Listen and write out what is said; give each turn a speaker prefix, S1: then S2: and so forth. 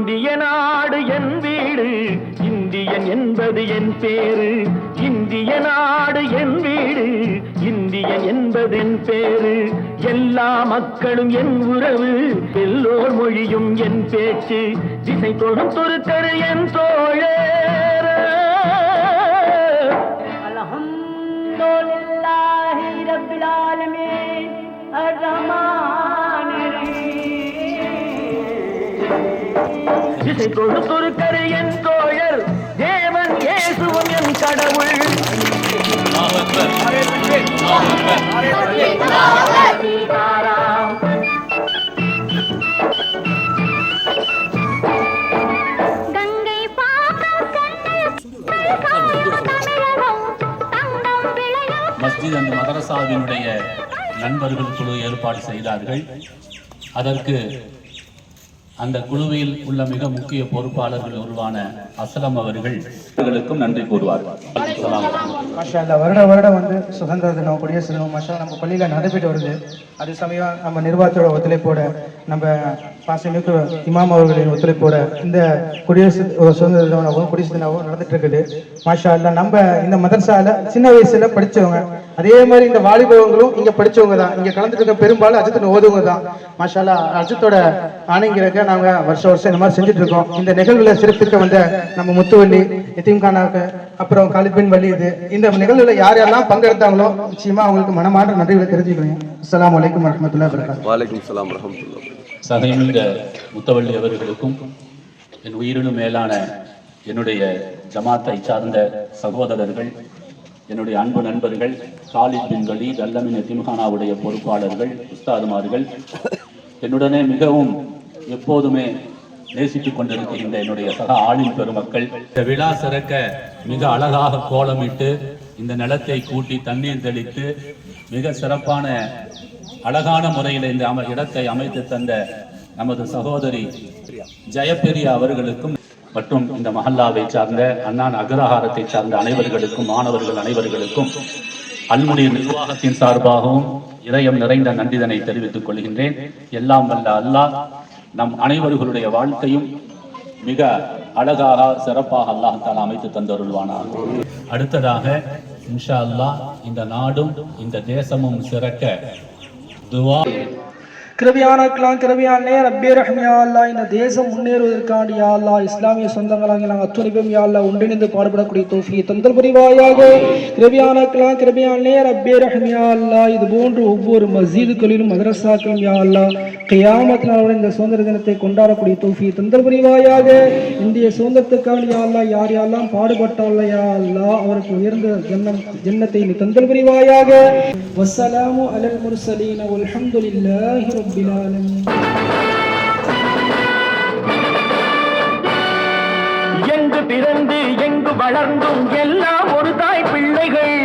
S1: இந்திய நாடு என் வீடு இந்தியன் என்பது என் பேரு. இந்திய நாடு என் வீடு இந்தியன் என்பது என் பேரு. எல்லா மக்களும் என் உறவு எல்லோர் மொழியும் என் பேச்சு. திசை தொடும் துருக்கரு என்
S2: தோழே.
S1: இசை கொடுத்தொரு கரு என் தோழர் தேவன் ஏசுவம் என் கடவுள்.
S3: மஸ்ஜித் அந்த மதரசாவினுடைய நண்பர்கள் குழு ஏற்பாடு செய்தார்கள். அதற்கு அந்த குழுவில் உள்ள மிக முக்கிய பொறுப்பாளர்கள் உருவான அசலம் அவர்கள் அவர்களுக்கும் நன்றி கூறுவார்கள்
S4: மாஷா அல்லா வருட வருடம் வந்து சுதந்திர தினம் குடியரசு தினம் மாஷா நம்ம பள்ளியில் நடைபெற்று வருது. அதே சமயம் நம்ம நிர்வாகத்தோட ஒத்துழைப்போட நம்ம பாசமிக்கு இமாம் அவர்களின் ஒத்துழைப்போட இந்த குடியரசு ஒரு சுதந்திர தினமாகவும் குடியரசு தினமாகவும் நடந்துட்டு இருக்குது. மாஷா அல்லா நம்ம இந்த மதரசால சின்ன வயசுல படிச்சவங்க அதே மாதிரி இந்த வாலிபவங்களும் இங்க படிச்சவங்க தான். இங்க கலந்துட்டு இருக்க பெரும்பாலும் அஜித் ஓதுவங்க தான். மாஷாலா அஜித்தோட ஆணைங்கிறக்க நாங்க வருஷம் வருஷம் இந்த மாதிரி செஞ்சுட்டு இருக்கோம். இந்த நிகழ்வுல சிறப்பிக்க வந்த நம்ம முத்துவள்ளி எத்தீம்கானாக்கு அப்புறம் காலிபின் வள்ளி இது இந்த நிகழ்வுல யார் யாரெல்லாம் பங்கெடுத்தாங்களோ நிச்சயமா அவங்களுக்கு மனமார்ந்த நன்றிகளை தெரிஞ்சுக்கிறேன் அஸ்ஸலாமு அலைக்கும் வரஹ்மத்துல்லாஹி வபரகாத்துஹு.
S5: வாலைக்கும் சலாம்
S3: சகைமிக முத்தவள்ளி அவர்களுக்கும் என் உயிரினும் மேலான என்னுடைய ஜமாத்தை சார்ந்த சகோதரர்கள் என்னுடைய அன்பு நண்பர்கள் காலித் பின் கலீத் அல்லமின் திமுகானாவுடைய பொறுப்பாளர்கள் உஸ்தாதுமார்கள் என்னுடனே மிகவும் எப்போதுமே நேசித்துக் கொண்டிருக்கின்ற என்னுடைய சக ஆளின் பெருமக்கள். இந்த விழா சிறக்க மிக அழகாக கோலமிட்டு இந்த நிலத்தை கூட்டி தண்ணீர் தெளித்து மிக சிறப்பான அழகான முறையில் இந்த இடத்தை அமைத்து தந்த நமது சகோதரி ஜெயபெரியா அவர்களுக்கும் மற்றும் இந்த மஹல்லாவை சார்ந்த அண்ணான் அக்ரஹாரத்தை சார்ந்த அனைவர்களுக்கும் மாணவர்கள் அனைவர்களுக்கும் அல்முடி நிர்வாகத்தின் சார்பாகவும் இதயம் நிறைந்த நன்றிதனை தெரிவித்துக் கொள்கின்றேன். எல்லாம் வல்ல அல்லாஹ் நம் அனைவர்களுடைய வாழ்க்கையும் மிக அழகாக சிறப்பாக அல்லாஹ் அமைத்து தந்தருள்வானார் அடுத்ததாக இன்ஷா அல்லாஹ் இந்த நாடும் இந்த தேசமும் சிறக்க துவா.
S6: கிருபியானாக்கலாம் கிருபியானே ரப்பே ரஹ்மியா யாழ்லா இந்த தேசம் முன்னேறுவதற்காண்டி யா இஸ்லாமிய சொந்தங்களாக நாங்கள் அத்துணைப்பும் யா அல்லா ஒன்றிணைந்து பாடுபடக்கூடிய தோஃபியை தந்தல் புரிவாயாக. கிருபியானாக்கலாம் கிருபியானே ரப்பே ரஹ்மியா யாழ்லா இது போன்று ஒவ்வொரு மஸ்ஜிதுகளிலும் மதரசாக்களும் யா அல்லா இந்த சுதந்திர தினத்தை கொண்டாடக்கூடிய தோஃபியை தந்தல் புரிவாயாக. இந்திய சுதந்திரத்துக்காண்டி யா யார் யாரெல்லாம் பாடுபட்டால யாழ்லா அவருக்கு உயர்ந்த ஜன்னம் ஜன்னத்தை நீ தந்தல் புரிவாயாக. வஸ்ஸலாமு அலல் முர்சலீன வல்ஹம்துலில்லாஹி رب العالمين
S1: எங்கு பிறந்து எங்கு வளர்ந்தும் எல்லாம் ஒரு தாய் பிள்ளைகள்.